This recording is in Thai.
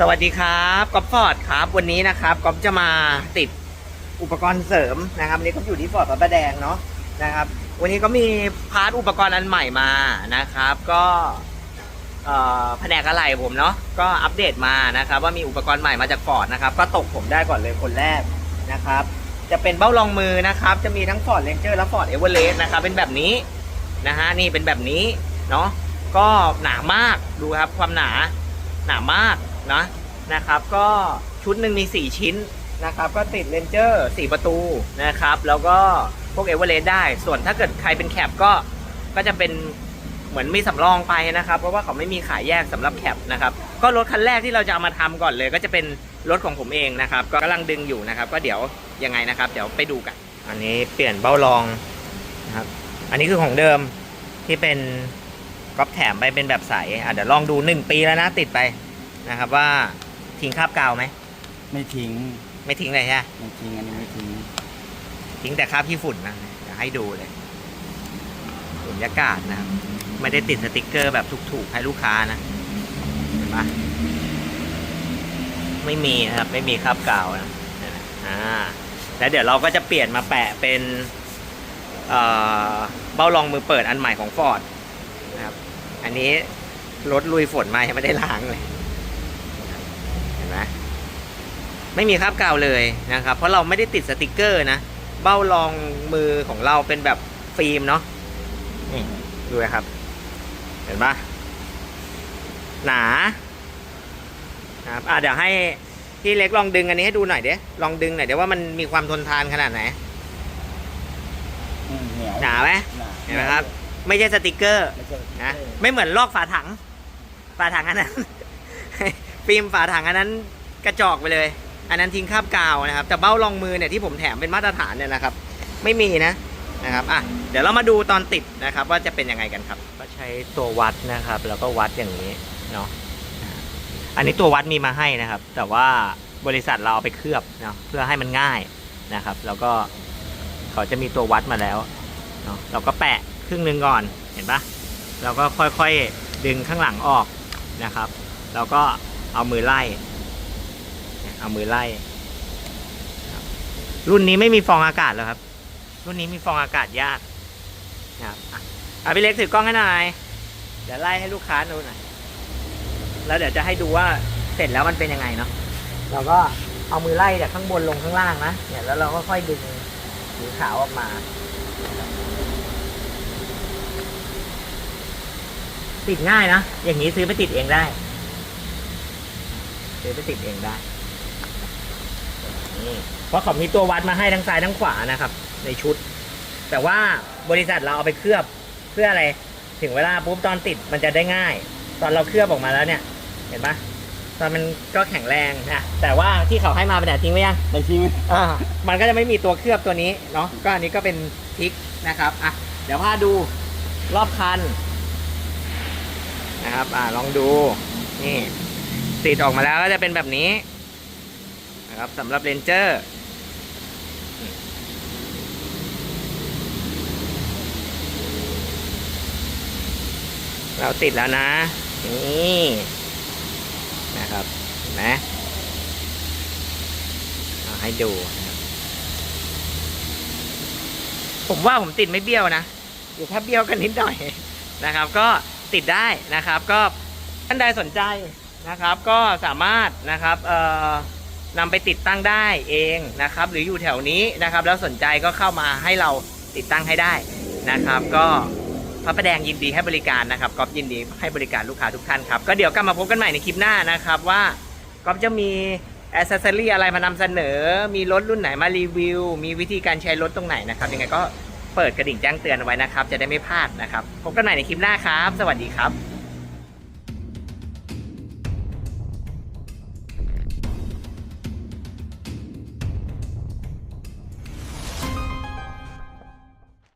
สวัสดีครับก๊อฟฟอร์ดครับวันนี้นะครับก๊อฟจะมาติดอุปกรณ์เสริมนะครับวันนี้ก็อยู่ที่ฟอร์ดพระประแดงเนาะนะครับ วันนี้ก็มีพาร์ทอุปกรณ์อันใหม่มานะครับ ก็แผนกอะไรผมเนาะก็อัปเดตมานะครับ ว่ามีอุปกรณ์ใหม่มาจากฟอร์ดนะครับ ก็ตกผมได้ก่อนเลยคนแรกนะครับ จะเป็นเบ้ารองมือนะครับ จะมีทั้งฟอร์ดเรนเจอร์และฟอร์ดเอเวอเรสต์นะครับ เป็นแบบนี้นะฮะนี่เป็นแบบนี้เนาะก็หนามากดูครับความหนา หนามากนะนะครับ ก็ชุดหนึ่งมี 4 ชิ้นนะครับก็ติดเลนเจอร์4ประตูนะครับแล้วก็พวกเอเวอเรสต์ได้ ส่วนถ้าเกิดใครเป็นแคปก็ก็จะเป็นเหมือนมีสำรองไปนะครับ เพราะว่าเขาไม่มีขายแยกสำหรับแคปนะครับก็รถคันแรกที่เราจะเอามาทำก่อนเลย ก็จะเป็นรถของผมเองนะครับก็กำลังดึงอยู่นะครับ ก็เดี๋ยวยังไงนะครับ เดี๋ยวไปดูกัน อันนี้เปลี่ยนเบ้ารองนะครับอันนี้คือของเดิมที่เป็นก๊อปแถมไปเป็นแบบใสอะเดี๋ยวลองดูหนึ่งปีแล้วนะติดไป นะครับว่าทิ้งคราบกาวไหมไม่ทิ้งไม่ทิ้งเลยใช่ไหมไม่ทิ้งอันนี้ไม่ทิ้งทิ้งแต่คราบขี้ฝุ่นนะเดี๋ยวให้ดูเลยสุญญากาศนะครับไม่ได้ติดสติกเกอร์แบบถูกๆให้ลูกค้านะเห็นปะไม่มีนะครับไม่มีคราบกาวนะอ่าแล้วเดี๋ยวเราก็จะเปลี่ยนมาแปะเป็นเอ่อเบ้ารองมือเปิดอันใหม่ของฟอร์ดนะครับอันนี้รถลุยฝนมายังไม่ได้ล้างเลย เห็นไหม ไม่มีคราบกาวเลยนะครับ เพราะเราไม่ได้ติดสติกเกอร์นะ เบ้ารองมือของเราเป็นแบบฟิล์มเนาะนี่ดูนะครับ เห็นปะหนานะครับอะเดี๋ยวให้พี่เล็กลองดึงอันนี้ให้ดูหน่อยเดี๋ยวลองดึงหน่อยเดี๋ยวว่ามันมีความทนทานขนาดไหนอืมเหนียวหนาไหมหนาเห็นไหมครับ ไม่ใช่สติกเกอร์ไม่ใช่นะไม่เหมือนลอกฝาถัง ฝาถังอันนั้น ฟิล์มฝาถังอันนั้นกระจอกไปเลย อันนั้นทิ้งคราบกาวนะครับ แต่เบ้ารองมือเนี่ยที่ผมแถมเป็นมาตรฐานเนี่ยนะครับ ไม่มีนะนะครับอะเดี๋ยวเรามาดูตอนติดนะครับ ว่าจะเป็นยังไงกันครับ ก็ใช้ตัววัดนะครับ แล้วก็วัดอย่างนี้เนาะอันนี้ตัววัดมีมาให้นะครับ แต่ว่าบริษัทเราเอาไปเคลือบเนาะเพื่อให้มันง่ายนะครับ แล้วก็เขาจะมีตัววัดมาแล้วเนาะเราก็แปะครึ่งหนึ่งก่อนเห็นปะเราก็ค่อยๆดึงข้างหลังออกนะครับเราก็เอามือไล่ เอามือไล่รุ่นนี้ไม่มีฟองอากาศแล้วครับ รุ่นนี้มีฟองอากาศยากนะครับอะเอาพี่เล็กถือกล้องให้หน่อยเดี๋ยวไล่ให้ลูกค้าดูหน่อยแล้วเดี๋ยวจะให้ดูว่าเสร็จแล้วมันเป็นยังไงเนาะเราก็เอามือไล่จากข้างบนลงข้างล่างนะเนี่ยแล้วเราก็ค่อยดึงสีขาวออกมาติดง่ายนะ อย่างนี้ซื้อไปติดเองได้ ซื้อไปติดเองได้ เพราะเขามีตัววัดมาให้ทั้งซ้ายทั้งขวานะครับ ในชุด แต่ว่าบริษัทเราเอาไปเคลือบเพื่ออะไร ถึงเวลาปุ๊บตอนติดมันจะได้ง่าย ตอนเราเคลือบออกมาแล้วเนี่ย เห็นปะตอนมันก็แข็งแรงนะแต่ว่าที่เขาให้มาเป็นแบบทิ้งไว้ยังไม่ทิ้งอ่ามันก็จะไม่มีตัวเคลือบตัวนี้เนาะก็อันนี้ก็เป็นพลิกนะครับอะเดี๋ยวพาดูรอบคันนะครับอ่าลองดูนี่ติดออกมาแล้วก็จะเป็นแบบนี้ นะครับสำหรับเรนเจอร์เราติดแล้วนะ นี่นะครับนไหมเอาให้ดูผมว่าผมติดไม่เบี้ยวนะอยู่แค่เบี้ยวกันนิดหน่อยนะครับ ก็ติดได้นะครับ ก็ท่านใดสนใจนะครับ ก็สามารถนะครับเอ่อ นำไปติดตั้งได้เองนะครับ หรืออยู่แถวนี้นะครับ แล้วสนใจก็เข้ามาให้เราติดตั้งให้ได้นะครับ ก็พระประแดงยินดีให้บริการนะครับก๊อฟยินดีให้บริการลูกค้าทุกท่านครับ ก็เดี๋ยวกลับมาพบกันใหม่ในคลิปหน้านะครับว่าก๊อฟจะมีอ c เซอรี่อะไรมานำเสนอ มีรถรุ่นไหนมารีวิว มีวิธีการใช้รถตรงไหนนะครับ ยังไงก็เปิดกระดิ่งแจ้งเตือนเอาไว้นะครับ จะได้ไม่พลาดนะครับ พบกันใหม่ในคลิปหน้าครับ สวัสดีครับ